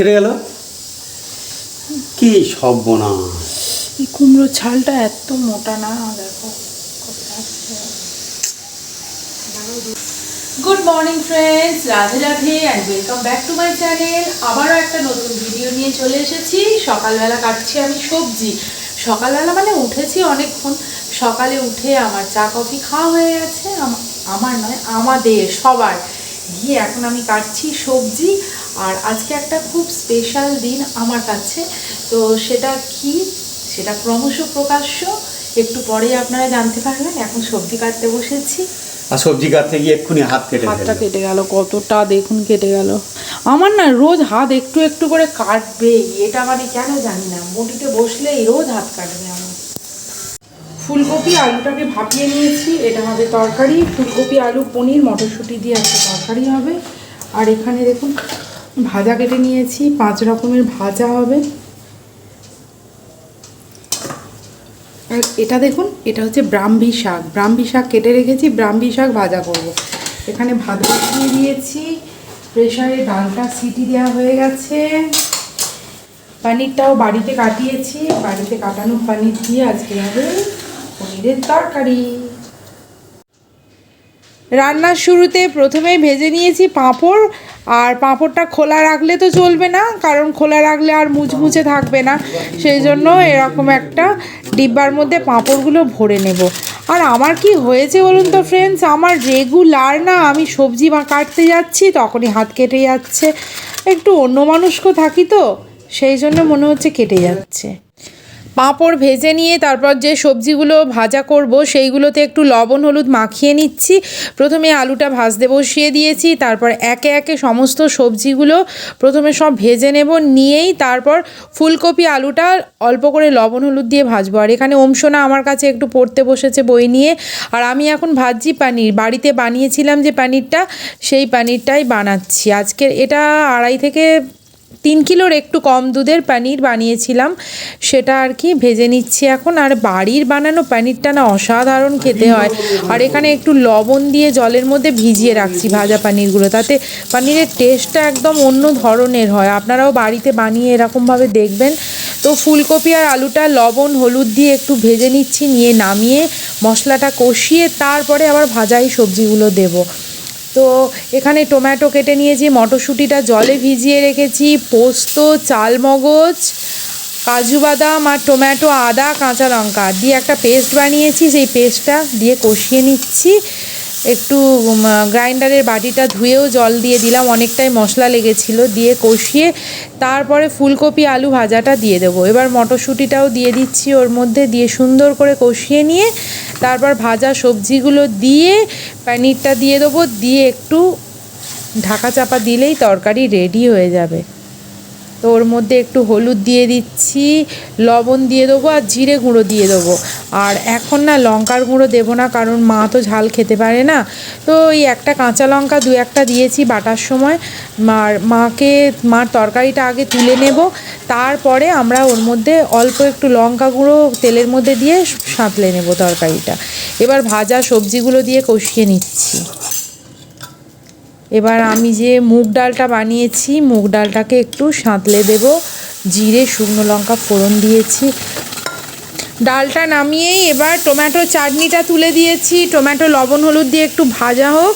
কেটে গেল? কি সর্বনাশ। এই কুমড়োর ছালটা এত মোটা না দেখো good morning friends Radhe Radhe and welcome back to my channel আবারও একটা নতুন ভিডিও নিয়ে চলে এসেছি। সকালবেলা কাটছি আমি সবজি। সকালবেলা মানে উঠেছি অনেকক্ষণ। সকালে উঠে আমার চা কফি খাওয়া হয়ে গেছে। আমার নয় আমাদের সবার। গিয়ে এখন আমি কাটছি সবজি। আর আজকে একটা খুব স্পেশাল দিন আমার কাছে। তো সেটা কি? সেটা ক্রমশ প্রকাশ্য। একটু পরেই আপনারা জানতে পারবেন এখন সবজি কাটতে বসেছি। আর সবজি কাটতে গিয়ে এক্ষুনি হাত কেটে হাতটা কেটে গেল কতটা দেখুন কেটে গেল। আমার না রোজ হাত একটু একটু করে কাটবে এটা মানে কেন জানি না। বটিতে বসলেই রোজ হাত কাটবে আমার। ফুলকপি আলুটাকে ভাপিয়ে নিয়েছি এটা হবে তরকারি। ফুলকপি আলু পনির মটরশুঁটি দিয়ে একটা তরকারি হবে। আর এখানে দেখুন ভাজা কেটে নিয়েছি, পাঁচ রকমের ভাজা হবে। আর এটা দেখুন, এটা হচ্ছে ব্রাহ্মী শাক। ব্রাহ্মী শাক কেটে রেখেছি, ব্রাহ্মী শাক ভাজা করব। এখানে ভাত বসিয়ে দিয়েছি প্রেশারে ডালটা সিটি দেওয়া হয়ে গেছে। পনিরটাও বাড়িতে কাটিয়েছি, বাড়িতে কাটানো পনির দিয়ে আজকে হবে পনিরের তরকারি। রান্নার শুরুতে প্রথমেই ভেজে নিয়েছি পাঁপড়, আর পাঁপড়টা খোলা রাখলে তো চলবে না, কারণ খোলা রাখলে আর মুচমুচে থাকবে না। সেই জন্য এরকম একটা ডিব্বার মধ্যে পাঁপড়গুলো ভরে নেব। আর আমার কি হয়েছে বলুন তো ফ্রেন্ডস আমার রেগুলার না, আমি সবজি বা কাটতে যাচ্ছি, তখনই হাত কেটে যাচ্ছে। একটু অন্য মানুষকে থাকি তো, সেই জন্য মনে হচ্ছে কেটে যাচ্ছে। পাঁপড় ভেজে নিয়ে তারপর যে সবজিগুলো ভাজা করব, সেইগুলোতে একটু লবণ, হলুদ মাখিয়ে নিচ্ছি। প্রথমে আলুটা ভাজতে বসিয়ে দিয়েছি, তারপর একে একে সমস্ত সবজিগুলো প্রথমে সব ভেজে নেব, নিয়েই তারপর ফুলকপি আলুটা অল্প করে লবণ, হলুদ দিয়ে ভাজবো। আর এখানে অংশনা আমার কাছে একটু পড়তে বসেছে বই নিয়ে। আর আমি এখন ভাজছি পানির। বাড়িতে বানিয়েছিলাম যে পানিরটা, সেই পানিরটাই বানাচ্ছি। আজকের এটা আড়াই থেকে তিন কিলোর একটু কম দুধের পনির বানিয়েছিলাম। সেটা আর কি ভেজে নিচ্ছি এখন। আর বাড়ির বানানো পনিরটা না অসাধারণ খেতে হয়। আর এখানে একটু লবণ দিয়ে জলের মধ্যে ভিজিয়ে রাখছি ভাজা পানিরগুলো, তাতে পনিরের টেস্টটা একদম অন্য ধরনের হয়। আপনারাও বাড়িতে বানিয়ে এরকমভাবে দেখবেন। তো ফুলকপি আর আলুটা লবণ, হলুদ দিয়ে একটু ভেজে নিচ্ছি, নিয়ে নামিয়ে মশলাটা কষিয়ে তারপরে আবার ভাজাই সবজিগুলো দেবো। তো এখানে টোম্যাটো কেটে নিয়েছি, মটরশুঁটিটা জলে ভিজিয়ে রেখেছি, পোস্ত, চালমগজ, কাজু বাদাম আর টোম্যাটো আদা, কাঁচা লঙ্কা। দিয়ে একটা পেস্ট বানিয়েছি, সেই পেস্টটা দিয়ে কষিয়ে নিচ্ছি। একটু গ্রাইন্ডারের বাটিটা ধুয়েও জল দিয়ে দিলাম, অনেকটাই মশলা লেগেছিল, দিয়ে কষিয়ে তারপরে ফুলকপি আলু ভাজাটা দিয়ে দেবো। এবার মটরশুঁটিটাও দিয়ে দিচ্ছি ওর মধ্যে, দিয়ে সুন্দর করে কষিয়ে নিয়ে তারপর ভাজা সবজিগুলো দিয়ে পনিরটা দিয়ে দেবো, দিয়ে একটু ঢাকা চাপা দিলেই তরকারি রেডি হয়ে যাবে। তো ওর মধ্যে একটু হলুদ দিয়ে দিচ্ছি, লবণ দিয়ে দেবো আর জিরে গুঁড়ো দিয়ে দেবো। আর এখন না লঙ্কার গুঁড়ো দেবো না, কারণ মা তো ঝাল খেতে পারে না। তো ওই একটা কাঁচা লঙ্কা দু একটা দিয়েছি বাটার সময়। মার মাকে, মার তরকারিটা আগে তুলে নেব। তারপরে আমরা ওর মধ্যে অল্প একটু লঙ্কা গুঁড়ো তেলের মধ্যে দিয়ে সাঁতলে নেব তরকারিটা। এবার ভাজা সবজিগুলো দিয়ে কষিয়ে নিচ্ছি। এবার আমি যে মুগ ডালটা বানিয়েছি, মুগ ডালটাকে একটু সাঁতলে দেব। জিরে, শুকনো লঙ্কা ফোড়ন দিয়েছি। ডালটা নামিয়েই এবার টমেটো চাটনিটা তুলে দিয়েছি। টমেটো, লবণ, হলুদ দিয়ে একটু ভাজা হোক।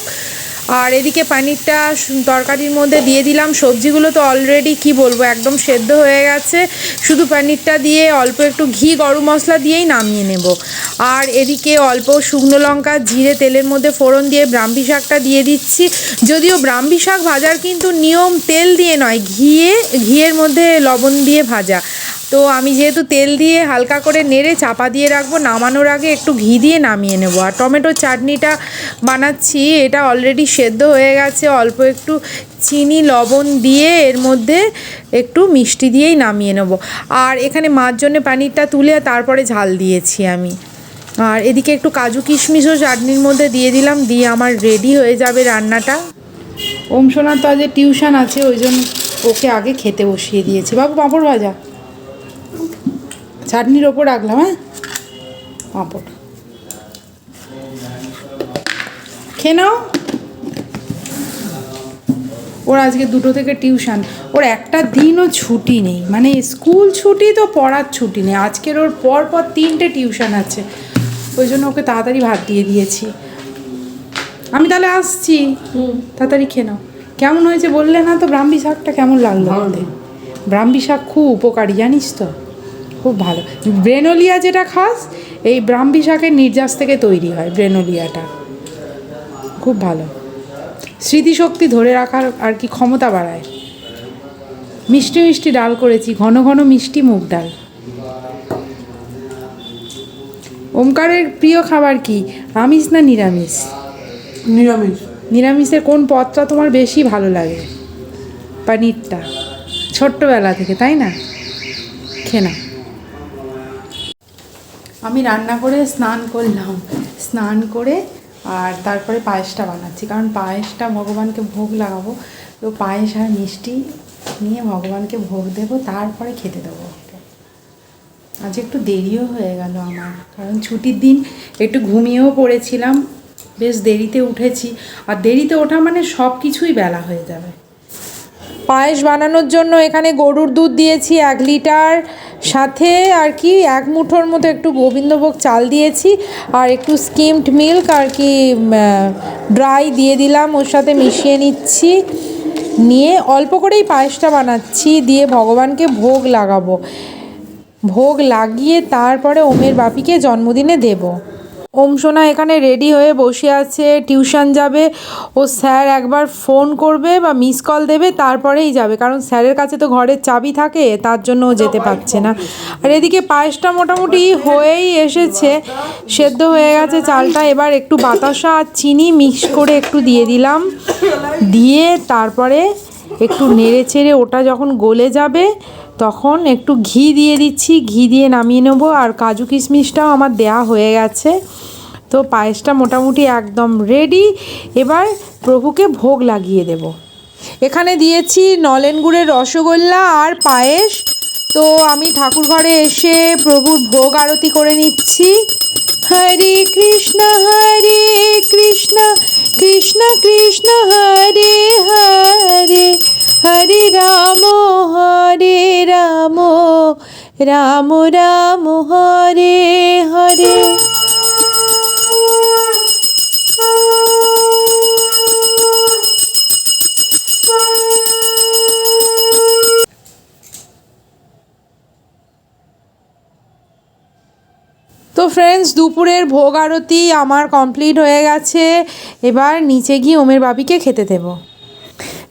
আর এদিকে পানিরটা তরকারির মধ্যে দিয়ে দিলাম। সবজিগুলো তো অলরেডি কি বলব, একদম সেদ্ধ হয়ে গেছে। শুধু পানিরটা দিয়ে অল্প একটু ঘি, গরম মশলা দিয়েই নামিয়ে নেব। আর এদিকে অল্প শুকনো লঙ্কা, জিরে, তেলের মধ্যে ফোড়ন দিয়ে ব্রাহ্মী শাকটা দিয়ে দিচ্ছি। যদিও ব্রাহ্মী শাক ভাজার কিন্তু নিয়ম তেল দিয়ে নয়, ঘিয়ে, ঘিয়ের মধ্যে লবণ দিয়ে ভাজা। তো আমি যেহেতু তেল দিয়ে হালকা করে নেড়ে চাপা দিয়ে রাখব, নামানোর আগে একটু ঘি দিয়ে নামিয়ে নেব। আর টমেটোর চাটনিটা বানাচ্ছি, এটা অলরেডি সেদ্ধ হয়ে গেছে। অল্প একটু চিনি, লবণ দিয়ে এর মধ্যে একটু মিষ্টি দিয়েই নামিয়ে নেব। আর এখানে মার জন্য পানিরটা তুলে তারপরে ঝাল দিয়েছি আমি। আর এদিকে একটু কাজু কিশমিশও চাটনির মধ্যে দিয়ে দিলাম, দিয়ে আমার রেডি হয়ে যাবে রান্নাটা। ওম সোনার তো আজ টিউশন আছে, ওই জন্য ওকে আগে খেতে বসিয়ে দিয়েছি। বাবু পাঁপড় ভাজা? চাটনির ওপর রাখলাম হ্যাঁ? পাঁপড়। খেয়ে নাও। ওর আজকে দুটো থেকে টিউশন। ওর একটা দিনও ছুটি নেই। মানে স্কুল ছুটি তো পড়ার ছুটি নেই। আজকের ওর পর পর তিনটে টিউশন আছে। ওই জন্য ওকে তাড়াতাড়ি ভাত দিয়ে দিয়েছি। আমি তাহলে আসছি। তাড়াতাড়ি খেয়ে নাও। কেমন হয়েছে বললে না তো? ব্রাহ্মী শাকটা কেমন লাগল আমাদের ব্রাহ্মী শাক খুব উপকারী জানিস তো? খুব ভালো। ব্রেনোলিয়া যেটা খাস এই ব্রাহ্মী শাকের নির্যাস থেকে তৈরি হয় ব্রেনোলিয়াটা। খুব ভালো। স্মৃতিশক্তি ধরে রাখার আর কি ক্ষমতা বাড়ায়। মিষ্টি মিষ্টি ডাল করেছি ঘন ঘন মিষ্টি মুগ ডাল। ওমকারের প্রিয় খাবার কি? আমিষ না নিরামিষ? নিরামিষ। নিরামিষের কোন পদটা তোমার বেশি ভালো লাগে? পানিরটা। ছোট্টবেলা থেকে তাই না? খেয়ে নাও। আমি রান্না করে স্নান করলাম। স্নান করে আর তারপরে পায়েসটা বানাচ্ছি। কারণ পায়েসটা ভগবানকে ভোগ লাগাবো। তো পায়েস আর মিষ্টি নিয়ে ভগবানকে ভোগ দেবো, তারপরে খেতে দেবো আজ একটু দেরিও হয়ে গেল আমার। কারণ ছুটির দিন একটু ঘুমিয়েও পড়েছিলাম। বেশ দেরিতে উঠেছি। আর দেরিতে ওঠা মানে সব কিছুই বেলা হয়ে যাবে। পায়েস বানানোর জন্য এখানে গরুর দুধ দিয়েছি, এক লিটার। সাথে আর কি এক মুঠোর মতো একটু গোবিন্দভোগ চাল দিয়েছি আর একটু স্কিমড মিল্ক আর কি ড্রাই দিয়ে দিলাম, ওর সাথে মিশিয়ে নিচ্ছি। নিয়ে অল্প করেই পায়েসটা বানাচ্ছি, দিয়ে ভগবানকে ভোগ লাগাবো। ভোগ লাগিয়ে তারপরে ওমের বাপিকে জন্মদিনে দেব। ওম সোনা এখানে রেডি হয়ে বসে আছে টিউশন যাবে। ও স্যার একবার ফোন করবে বা মিস কল দেবে, তারপরেই যাবে। কারণ স্যারের কাছে তো ঘরের চাবি থাকে, তার জন্য ও যেতে পারছে না। আর এদিকে পায়েসটা মোটামুটি হয়েই এসেছে, সেদ্ধ হয়ে গেছে চালটা। এবার একটু বাতাসা আর চিনি মিক্স করে একটু দিয়ে দিলাম। দিয়ে তারপরে একটু নেড়ে চেড়ে ওটা যখন গলে যাবে তখন একটু ঘি দিয়ে দিচ্ছি, ঘি দিয়ে নামিয়ে নেব। আর কাজু কিশমিশটাও আমার দেয়া হয়ে গেছে। তো পায়েসটা মোটামুটি একদম রেডি এবার প্রভুকে ভোগ লাগিয়ে দেব। এখানে দিয়েছি নলেন গুড়ের রসগোল্লা আর পায়েস। তো আমি ঠাকুর ঘরে এসে প্রভুর ভোগ আরতি করে নিচ্ছি। হরে কৃষ্ণ হরে কৃষ্ণ কৃষ্ণ কৃষ্ণ, হরে হরে। হরে রাম হরে রাম রাম রাম, হরে হরে। তো ফ্রেন্ডস দুপুরের ভোগ আরতি আমার কমপ্লিট হয়ে গেছে। এবার নিচে গিয়ে ওমের বাবিকে খেতে দেবো।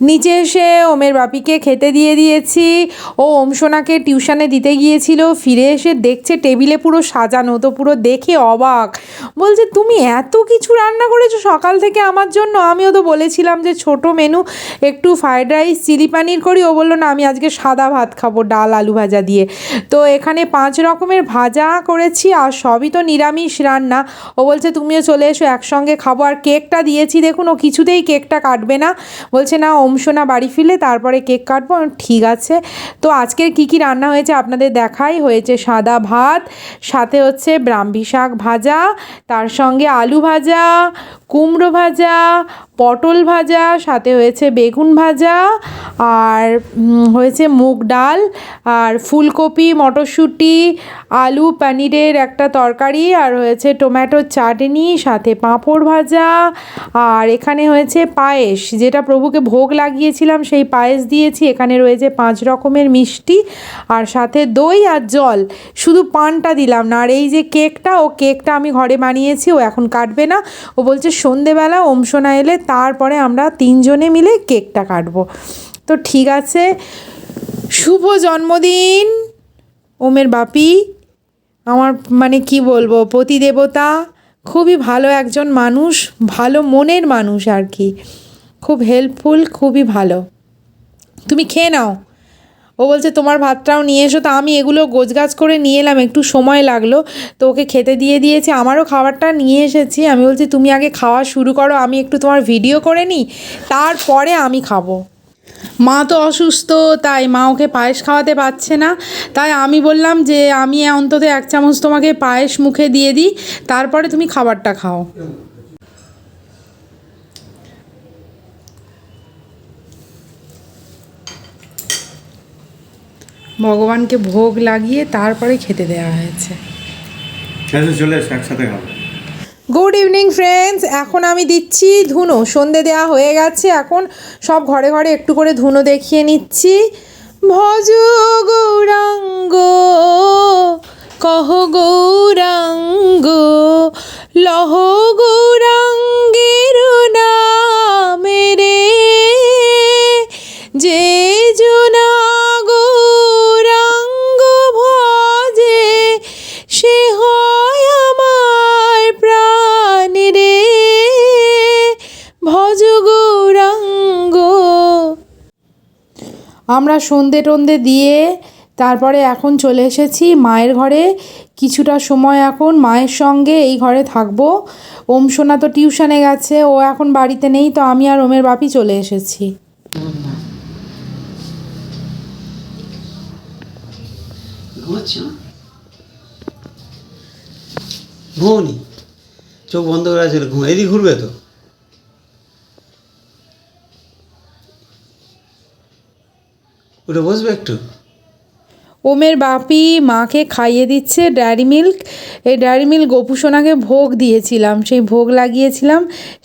নিচে এসে ওমের বাপিকে খেতে দিয়ে দিয়েছি। ও ওম সোনাকে টিউশনে দিতে গিয়েছিল। ফিরে এসে দেখছে টেবিলে পুরো সাজানো, তো পুরো দেখে অবাক। বলছে, তুমি এত কিছু রান্না করেছ সকাল থেকে আমার জন্য? আমিও তো বলেছিলাম যে, ছোট মেনু, একটু ফ্রায়েড রাইস, চিলি পানির করি। ও বলল, না, আমি আজকে সাদা ভাত খাব, ডাল, আলু ভাজা দিয়ে। তো এখানে পাঁচ রকমের ভাজা করেছি, আর সবই তো নিরামিষ রান্না। ও বলছে, তুমিও চলে এসো, একসঙ্গে খাব। আর কেকটা দিয়েছি, দেখুন, ও কিছুতেই কেকটা কাটবে না। বলছে, না অংশনা বাড়ি ফিরলে তারপরে কেক কাটবো ঠিক আছে। তো আজকের কি কি রান্না হয়েছে আপনাদের দেখাই। হয়েছে সাদা ভাত, সাথে হচ্ছে ব্রাহ্মী শাক ভাজা, তার সঙ্গে আলু ভাজা, কুমড়ো ভাজা পটল ভাজা, সাথে হয়েছে বেগুন ভাজা আর হয়েছে মুগ ডাল আর ফুলকপি, মটরশুঁটি, আলু পানিরের একটা তরকারি আর হয়েছে টমেটোর চাটনি, সাথে পাঁপড় ভাজা আর এখানে হয়েছে পায়েস। যেটা প্রভুকে ভোগ লাগিয়েছিলাম, সেই পায়েস দিয়েছি। এখানে রয়েছে পাঁচ রকমের মিষ্টি আর সাথে দই আর জল। শুধু পানটা দিলাম না, আর এই যে কেকটা, ও কেকটা আমি ঘরে বানিয়েছি, ও এখন কাটবে না। ও বলছে, সন্ধেবেলা ওমসোনা এলে তারপরে আমরা তিনজনে মিলে কেকটা কাটবো। তো ঠিক আছে, শুভ জন্মদিন, ওমের বাপি, আমার মানে কি বলব, পতিদেবতা, খুবই ভালো একজন মানুষ, ভালো মনের মানুষ আর কি। খুব হেল্পফুল খুবই ভালো। তুমি খেয়ে নাও। ও বলছে, তোমার ভাতটাও নিয়ে এসো। তো আমি এগুলো গোছগাছ করে নিয়ে এলাম, একটু সময় লাগল। তো ওকে খেতে দিয়ে দিয়েছে, আমারও খাবারটা নিয়ে এসেছি। আমি বলছি, তুমি আগে খাওয়া শুরু করো, আমি একটু তোমার ভিডিও করে নিই, তারপরে আমি খাব। মা তো অসুস্থ, তাই মা ওকে পায়েস খাওয়াতে পারছে না। তাই আমি বললাম যে, আমি অন্তত এক চামচ তোমাকে পায়েস মুখে দিয়ে দিই, তারপরে তুমি খাবারটা খাও। ভগবানকে ভোগ লাগিয়ে তারপরে খেতে দেওয়া হয়েছে। চলে একসাথে খাব। গুড ইভিনিং ফ্রেন্ডস এখন আমি দিচ্ছি ধুনো। সন্ধে দেওয়া হয়ে গেছে এখন সব ঘরে ঘরে একটু করে ধুনো দেখিয়ে নিচ্ছি। ভজ গৌরাঙ্গ কহ গৌরাঙ্গ আমরা সন্ধে টন্ধে দিয়ে তারপরে এখন চলে এসেছি মায়ের ঘরে। কিছুটা সময় এখন মায়ের সঙ্গে এই ঘরে থাকব। ওম সোনা তো টিউশনে গেছে, ও এখন বাড়িতে নেই, তো আমি আর ওমের বাপি চলে এসেছি। ঘুমনি? চোখ বন্ধ করে আছে ঘুম এদিকে ঘুরবে তো? উঠে বসবে একটু? ওমের বাপি মাকে খাইয়ে দিচ্ছে ড্যারি মিল্ক। এই ড্যারি মিল্ক গপু সোনাকে ভোগ দিয়েছিলাম সেই ভোগ লাগিয়েছিলাম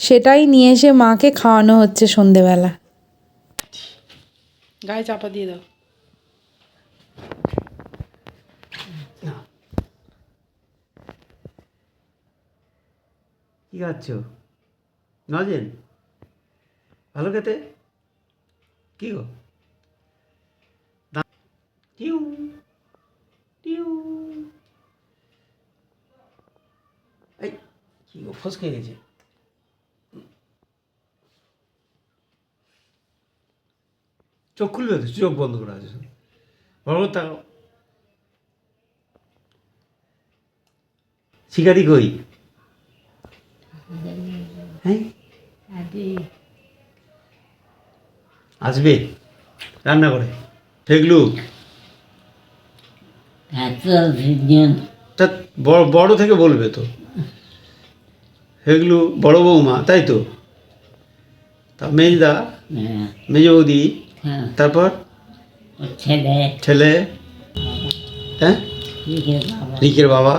সেটাই নিয়ে এসে মাকে খাওয়ানো হচ্ছে সন্ধেবেলা। গায়ে চাপা দিয়ে দাও। কি খাচ্ছ? নজেন? ভালো খেতে? কি গো? টিউ টিউ এই কি গো ফসকে গেছে। চোখ খুলবে তো? চোখ বন্ধ করে আছে। বড় তাকাও শিকারি কই? হ্যাঁ? আসবে? রান্না করে। ঠেকলু? তা বড় বড় থেকে বলবে তো। হেগলু বড় বৌমা তাই তো? তা মেজদা মেজ বৌদি তারপর? ছেলে। ছেলে। হ্যাঁ? রিকের বাবা।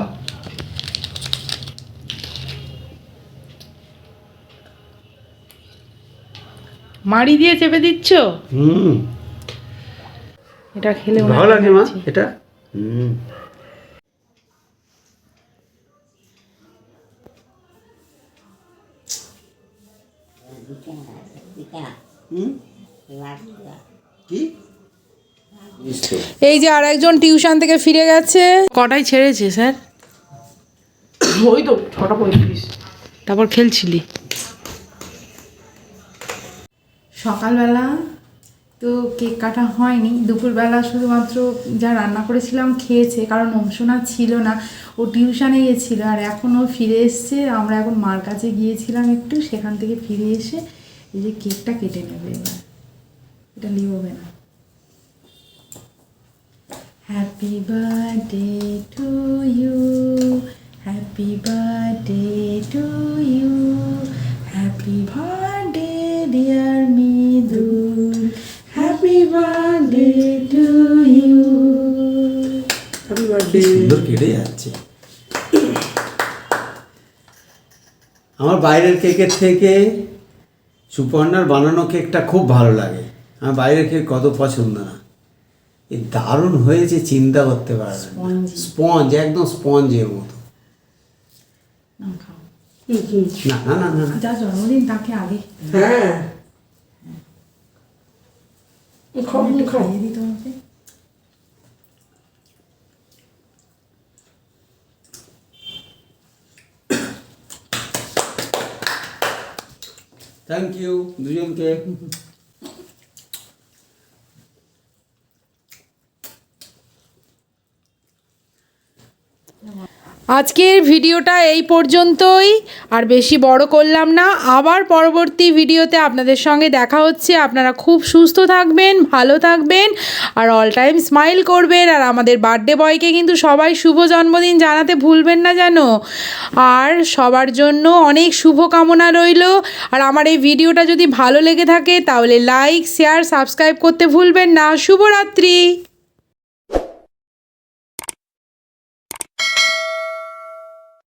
মাড়ি দিয়ে চেপে দিচ্ছ? হুম। এটা খেলে ভালো লাগে মা এটা। হুম। হুম এই যে আর একজন টিউশন থেকে ফিরে গেছে। কটায় ছেড়েছে স্যার? ওই তো ছটা পঁয়ত্রিশ। তারপর খেলছিলি। সকালবেলা তো কেক কাটা হয়নি। দুপুরবেলা শুধুমাত্র যা রান্না করেছিলাম খেয়েছে, কারণ অংশনা ছিল না, ও টিউশনে গেছিল আর এখন ও ফিরে এসছে। আমরা এখন মার কাছে গিয়েছিলাম একটু, সেখান থেকে ফিরে এসে এই যে কেকটা কেটে নেবে এবার। এটা লিখবে না। Happy birthday to you happy birthday to you happy birthday dear birthday সুন্দর কেটে যাচ্ছে। আমার বাইরের কেকের থেকে সুপর্ণার বানানো কেকটা খুব ভালো লাগে। আমার বাইরের কেক কত পছন্দ না। এই দারুণ হয়েছে চিন্তা করতে পারবেন স্পঞ্জ। একদম স্পঞ্জের মতো। না না না না। যা জন্মদিন তাকে আগে। হ্যাঁ। খাইয়ে দিতে হবে। থ্যাংক ইউ দুজনকে আজকের ভিডিওটা এই পর্যন্তই। আর বেশি বড় করলাম না, আবার পরবর্তী ভিডিওতে আপনাদের সঙ্গে দেখা হচ্ছে। আপনারা খুব সুস্থ থাকবেন, ভালো থাকবেন, আর অল টাইম স্মাইল করবেন। আর আমাদের বার্থডে বয়কে কিন্তু সবাই শুভ জন্মদিন জানাতে ভুলবেন না যেন। আর সবার জন্য অনেক শুভ কামনা রইল। আর আমার এই ভিডিওটা যদি ভালো লেগে থাকে, তাহলে লাইক শেয়ার সাবস্ক্রাইব করতে ভুলবেন না। শুভরাত্রি।